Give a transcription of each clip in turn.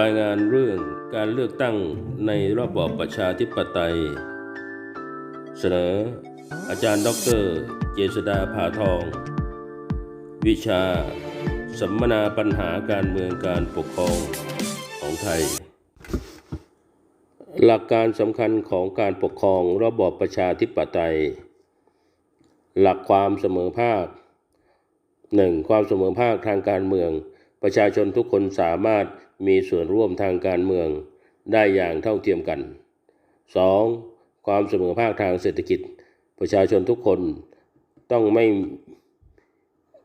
รายงานเรื่องการเลือกตั้งในระบอบประชาธิปไตย เสนอ อาจารย์ด็อกเตอรเจษดาผาทอง วิชา สัมมนาปัญหาการเมืองการปกครองของไทย หลักการสำคัญของการปกครองระบอบประชาธิปไตย หลักความเสมอภาคหนึ่งความเสมอภาคทางการเมือง ประชาชนทุกคนสามารถมีส่วนร่วมทางการเมืองได้อย่างเท่าเทียมกัน 2. ความเสมอภาคทางเศรษฐกิจ ประชาชนทุกคนต้องไม่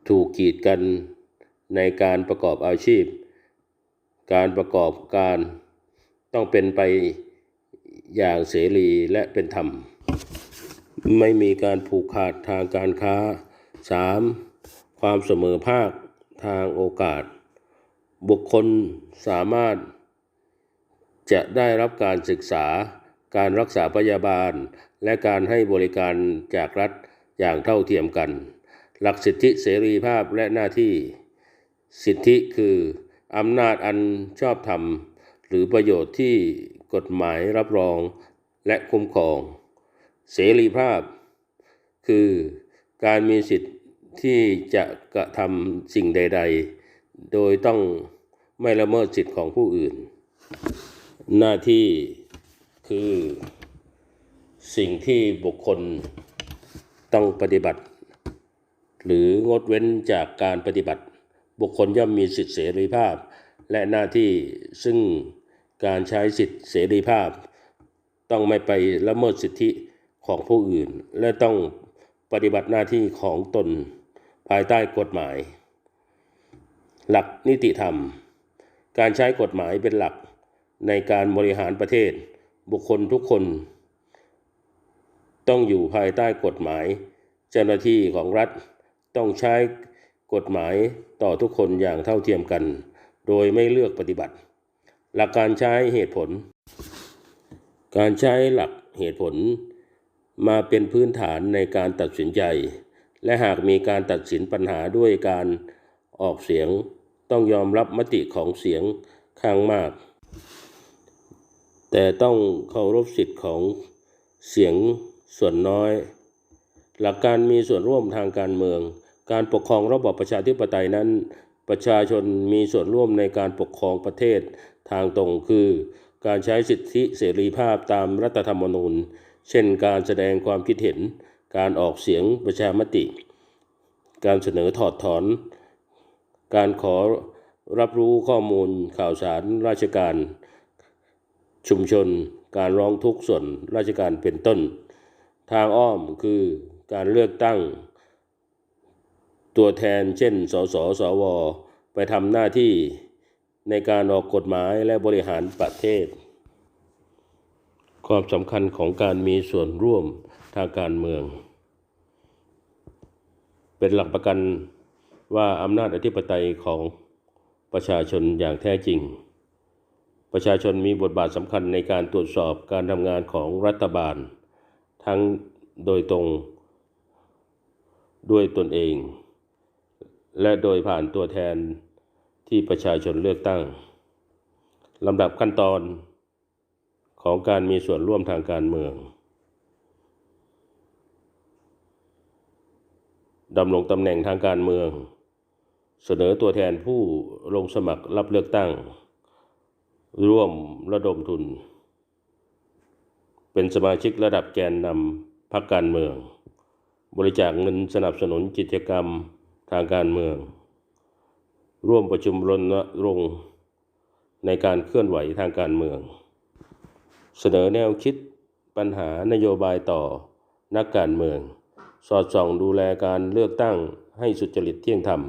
ถูกกีดกันในการประกอบอาชีพ การประกอบการต้องเป็นไปอย่างเสรีและเป็นธรรม ไม่มีการผูกขาดทางการค้า 3. ความเสมอภาคทางโอกาส บุคคลสามารถ จะได้รับการศึกษา การรักษาพยาบาล และการให้บริการจากรัฐอย่างเท่าเทียมกัน หลักสิทธิเสรีภาพและหน้าที่ สิทธิคืออำนาจอันชอบธรรม หรือประโยชน์ที่กฎหมายรับรองและคุ้มครอง เสรีภาพ คือการมีสิทธิ์ที่จะกระทำสิ่งใด ๆ โดยต้องไม่ละเมิดสิทธิ์ของผู้อื่น หน้าที่คือสิ่งที่บุคคลต้องปฏิบัติ หรืองดเว้นจากการปฏิบัติ บุคคลย่อมมีสิทธิเสรีภาพ และหน้าที่ซึ่งการใช้สิทธิเสรีภาพ ต้องไม่ไปละเมิดสิทธิของผู้อื่น และต้องปฏิบัติหน้าที่ของตนภายใต้กฎหมาย หลักนิติธรรม การใช้กฎหมายเป็นหลักในการบริหารประเทศ บุคคลทุกคน ต้องอยู่ภายใต้กฎหมาย เจ้าหน้าที่ของรัฐต้องใช้กฎหมายต่อทุกคนอย่างเท่าเทียมกัน โดยไม่เลือกปฏิบัติ หลักการใช้เหตุผล การใช้หลักเหตุผล มาเป็นพื้นฐานในการตัดสินใจ และหากมีการตัดสินปัญหาด้วยการออกเสียง ต้องยอมรับมติของเสียงข้างมาก แต่ต้องเคารพสิทธิ์ของเสียงส่วนน้อย หลักการมีส่วนร่วมทางการเมือง การปกครองระบอบประชาธิปไตยนั้น ประชาชนมีส่วนร่วมในการปกครองประเทศทางตรงคือ การใช้สิทธิเสรีภาพตามรัฐธรรมนูญ เช่นการแสดงความคิดเห็น การออกเสียงประชามติ การเสนอถอดถอน การขอรับรู้ข้อมูลข่าวสารราชการ ชุมชน การร้องทุกข์ส่วนราชการเป็นต้น ทางอ้อมคือการเลือกตั้ง ตัวแทนเช่น สสสว ไปทำหน้าที่ในการออกกฎหมายและบริหารประเทศ ความสำคัญของการมีส่วนร่วมทางการเมือง เป็นหลักประกัน ว่าอำนาจอธิปไตยของประชาชนอย่างแท้จริง ประชาชนมีบทบาทสำคัญในการตรวจสอบการทำงานของรัฐบาล ทั้งโดยตรงด้วยตนเอง และโดยผ่านตัวแทนที่ประชาชนเลือกตั้งลำดับขั้นตอนของการมีส่วนร่วมทางการเมืองดำรงตำแหน่งทางการเมือง เสนอตัวแทนผู้ลงสมัครรับเลือกตั้ง ร่วมระดมทุน เป็นสมาชิกระดับแกนนำพรรคการเมือง บริจาคเงินสนับสนุนกิจกรรมทางการเมือง ร่วมประชุมรณรงค์ในการเคลื่อนไหวทางการเมือง เสนอแนวคิดปัญหานโยบายต่อนักการเมือง สอดส่องดูแลการเลือกตั้งให้สุจริตเที่ยงธรรม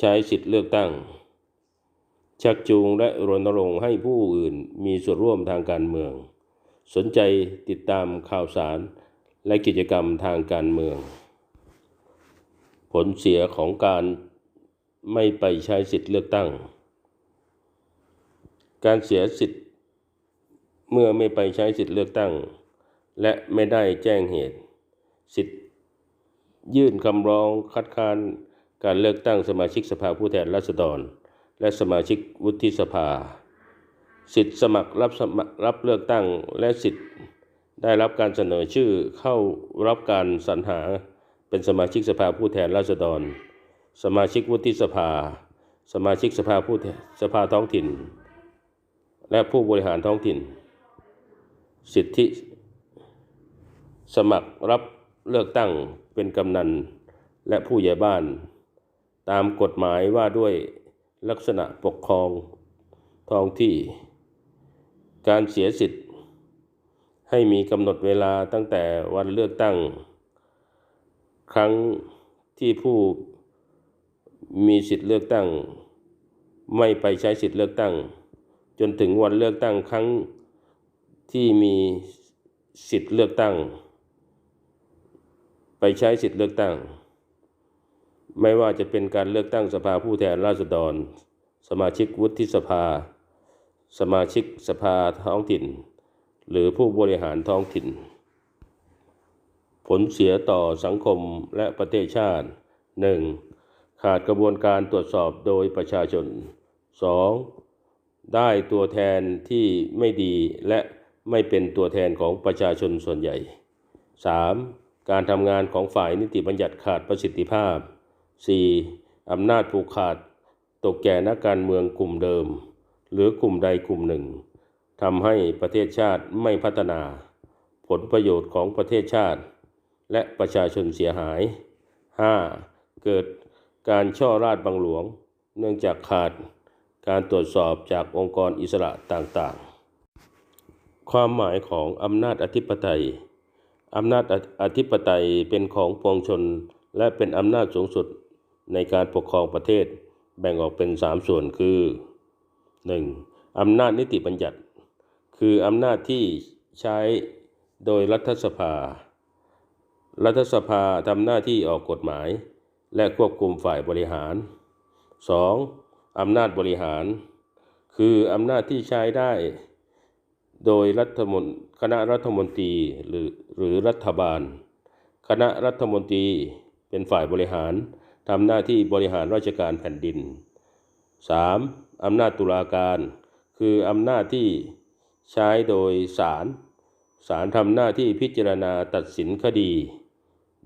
ใช้สิทธิเลือกตั้ง ชักจูงและรณรงค์ให้ผู้อื่นมีส่วนร่วมทางการเมือง สนใจติดตามข่าวสารและกิจกรรมทางการเมือง ผลเสียของการไม่ไปใช้สิทธิเลือกตั้ง การเสียสิทธิ์เมื่อไม่ไปใช้สิทธิเลือกตั้ง และไม่ได้แจ้งเหตุ สิทธิ์ยื่นคำร้องคัดค้าน การเลือกตั้งสมาชิกสภาผู้แทนราษฎร และสมาชิกวุฒิสภา สิทธิสมัครรับสมัครรับเลือกตั้งและสิทธิได้รับการเสนอชื่อเข้ารับการสรรหาเป็นสมาชิกสภาผู้แทนราษฎร สมาชิกวุฒิสภา สมาชิกสภาผู้แทนสภาท้องถิ่น และผู้บริหารท้องถิ่น สิทธิ สมัครรับเลือกตั้งเป็นกำนัน และผู้ใหญ่บ้าน ตามกฎหมายว่าด้วยลักษณะปกครองท้องที่ การเสียสิทธิ์ ให้มีกำหนดเวลาตั้งแต่วันเลือกตั้ง ครั้งที่ผู้มีสิทธิ์เลือกตั้ง ไม่ไปใช้สิทธิ์เลือกตั้ง จนถึงวันเลือกตั้งครั้งที่มีสิทธิ์เลือกตั้ง ไปใช้สิทธิ์เลือกตั้ง ไม่ว่าจะเป็นการเลือกตั้งสภาผู้แทนราษฎร สมาชิกวุฒิสภา สมาชิกสภาท้องถิ่น หรือผู้บริหารท้องถิ่น ผลเสียต่อสังคมและประเทศชาติ 1. ขาดกระบวนการตรวจสอบโดยประชาชน 2. ได้ตัวแทนที่ไม่ดีและไม่เป็นตัวแทนของประชาชนส่วนใหญ่ 3. การทำงานของฝ่ายนิติบัญญัติขาดประสิทธิภาพ 4. อำนาจผูกขาด ตกแก่นักการเมืองกลุ่มเดิม หรือกลุ่มใดกลุ่มหนึ่งทำให้ประเทศชาติไม่พัฒนา ผลประโยชน์ของประเทศชาติ และประชาชนเสียหาย 5. เกิดการช่อราดบังหลวง เนื่องจากขาดการตรวจสอบจากองค์กรอิสระต่างๆ ความหมายของอำนาจอธิปไตย อำนาจอธิปไตยเป็นของปวงชน และเป็นอำนาจสูงสุด ในการปกครองประเทศแบ่งออกเป็น 3 ส่วนคือ 1. อำนาจนิติบัญญัติ คืออำนาจที่ใช้โดยรัฐสภา รัฐสภาทำหน้าที่ออกกฎหมาย และควบคุมฝ่ายบริหาร 2. อำนาจบริหาร คืออำนาจที่ใช้ได้ โดยรัฐมนคณะรัฐมนตรีหรือหรือรัฐบาล คณะรัฐมนตรีเป็นฝ่ายบริหาร ทำหน้าที่บริหารราชการแผ่นดิน 3. อำนาจตุลาการ คืออำนาจที่ใช้โดยศาลศาลทำหน้าที่พิจารณาตัดสินคดี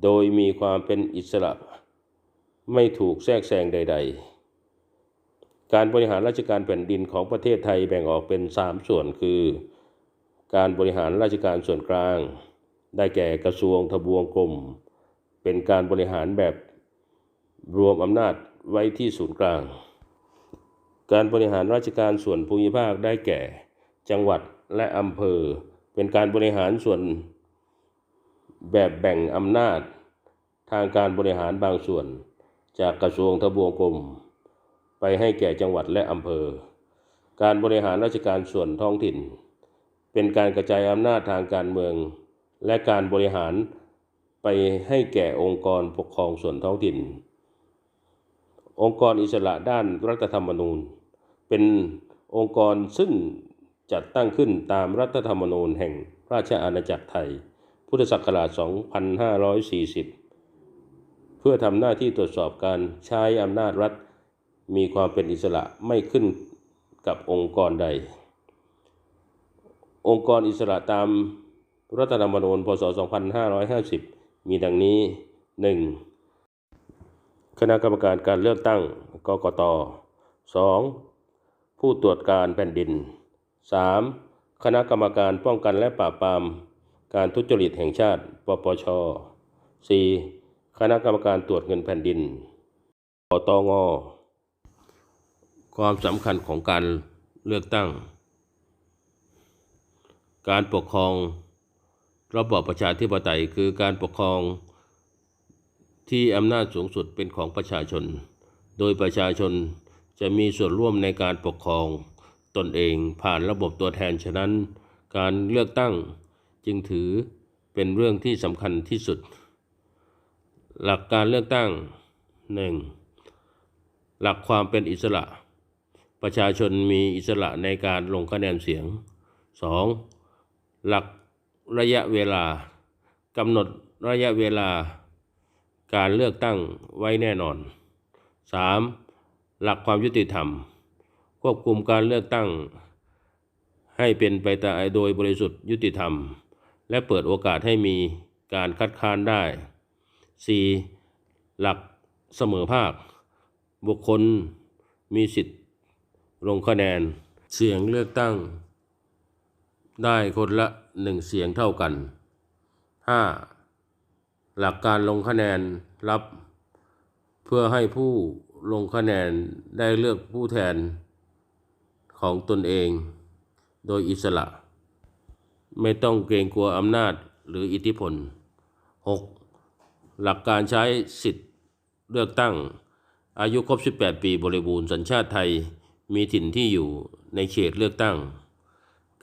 โดยมีความเป็นอิสระ ไม่ถูกแทรกแซงใด ๆ การบริหารราชการแผ่นดินของประเทศไทยแบ่งออกเป็น 3 ส่วนคือ การบริหารราชการส่วนกลาง ได้แก่กระทรวงทบวงกรมเป็นการบริหารแบบ รวมอำนาจไว้ที่ศูนย์กลาง การบริหารราชการส่วนภูมิภาคได้แก่ จังหวัดและอำเภอ เป็นการบริหารส่วนแบบแบ่งอำนาจ ทางการบริหารบางส่วน จากกระทรวงทบวงกรมไปให้แก่จังหวัดและอำเภอ การบริหารราชการส่วนท้องถิ่น เป็นการกระจายอำนาจทางการเมือง และการบริหารไปให้แก่องค์กรปกครองส่วนท้องถิ่น องค์กรอิสระด้านรัฐธรรมนูญ เป็นองค์กรซึ่งจัดตั้งขึ้นตามรัฐธรรมนูญแห่งราชอาณาจักรไทย พุทธศักราช 2540 เพื่อทำหน้าที่ตรวจสอบการใช้อำนาจรัฐ มีความเป็นอิสระไม่ขึ้นกับองค์กรใด องค์กรอิสระตามรัฐธรรมนูญพศ 2550 มีดังนี้ 1. คณะกรรมการการเลือกตั้งกกต 2. ผู้ตรวจการแผ่นดิน 3. คณะกรรมการป้องกันและปราบปราม การทุจริตแห่งชาติ ปปช 4. คณะกรรมการตรวจเงินแผ่นดินปตงความสำคัญของการเลือกตั้ง การปกครองระบอบประชาธิปไตยคือการปกครอง ที่อำนาจสูงสุดเป็นของประชาชน โดยประชาชนจะมีส่วนร่วมในการปกครอง ตนเองผ่านระบบตัวแทนฉะนั้น การเลือกตั้งจึงถือเป็นเรื่องที่สำคัญที่สุด หลักการเลือกตั้ง 1. หลักความเป็นอิสระ ประชาชนมีอิสระในการลงคะแนนเสียง 2. หลักระยะเวลากำหนดระยะเวลา การเลือกตั้งไว้แน่นอน 3. หลักความยุติธรรม ควบคุมการเลือกตั้ง ให้เป็นไปตามโดยบริสุทธิ์ยุติธรรม และเปิดโอกาสให้มีการคัดค้านได้ 4. หลักเสมอภาค บุคคลมีสิทธิ์ลงคะแนน เสียงเลือกตั้ง ได้คนละหนึ่งเสียงเท่ากัน 5. หลักการลงคะแนนรับ เพื่อให้ผู้ลงคะแนนได้เลือกผู้แทนของตนเอง โดยอิสระ ไม่ต้องเกรงกลัวอำนาจหรืออิทธิพล 6. หลักการใช้สิทธิ์เลือกตั้ง อายุครบ 18 ปีบริบูรณ์สัญชาติไทยมีถิ่นที่อยู่ในเขตเลือกตั้ง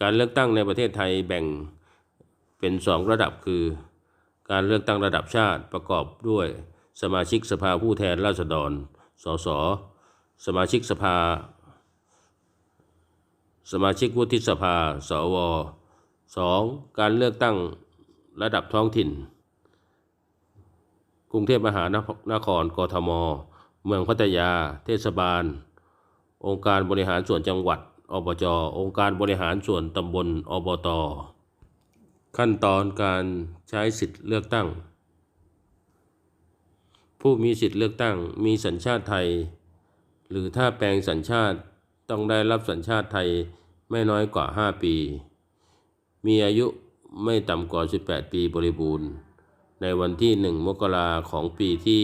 การเลือกตั้งในประเทศไทยแบ่งเป็นสองระดับคือ การเลือกตั้งระดับชาติประกอบด้วยสมาชิกสภาผู้แทนราษฎร สส สมาชิกสภา สมาชิกวุฒิสภา สว 2. การเลือกตั้งระดับท้องถิ่น กรุงเทพมหานคร กทม เมืองพัทยา เทศบาล องค์การบริหารส่วนจังหวัด อบจ องค์การบริหารส่วนตำบล อบต ขั้นตอนการใช้สิทธิ์เลือกตั้ง ผู้มีสิทธิ์เลือกตั้งมีสัญชาติไทย หรือถ้าแปลงสัญชาติต้องได้รับสัญชาติไทยไม่น้อยกว่า 5 ปี มีอายุไม่ต่ำกว่า 18 ปีบริบูรณ์ ในวันที่ 1 มกราของปีที่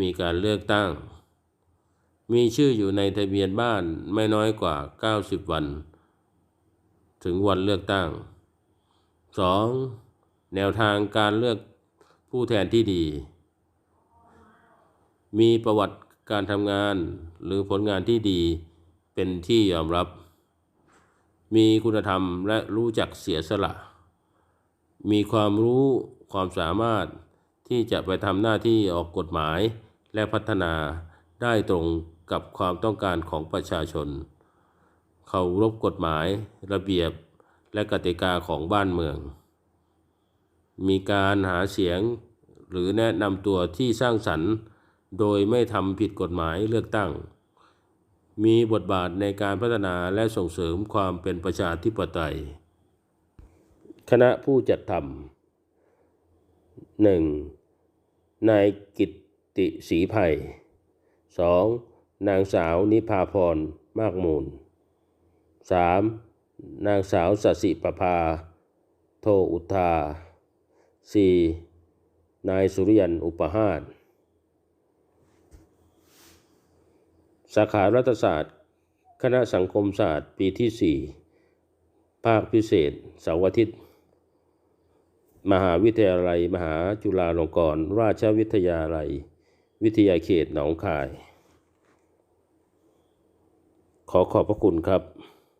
มีการเลือกตั้ง มีชื่ออยู่ในทะเบียนบ้านไม่น้อยกว่า 90 วัน ถึงวันเลือกตั้ง 2. แนวทางการเลือกผู้แทนที่ดี มีประวัติการทำงานหรือผลงานที่ดีเป็นที่ยอมรับ มีคุณธรรมและรู้จักเสียสละ มีความรู้ความสามารถที่จะไปทำหน้าที่ออกกฎหมายและพัฒนาได้ตรงกับความต้องการของประชาชน เคารพกฎหมายระเบียบ และกติกาของบ้านเมือง มีการหาเสียงหรือแนะนำตัวที่สร้างสรรค์ โดยไม่ทำผิดกฎหมายเลือกตั้ง มีบทบาทในการพัฒนาและส่งเสริมความเป็นประชาธิปไตย คณะผู้จัดทำหนึ่งนายกิตติศรีไผ่สองนางสาวนิพาพร มากมูลสาม นางสาวสสิประภา โทอุทาสีนายสุริยันอุปหาสสาขารัฐศาสตร์ คณะสังคมศาสตร์ปีที่สี่ภาคพิเศษเสาร์อาทิตย์ มหาวิทยาลัย มหาจุฬาลงกรณราชวิทยาลัย วิทยาเขตหนองคาย ขอขอบพระคุณครับ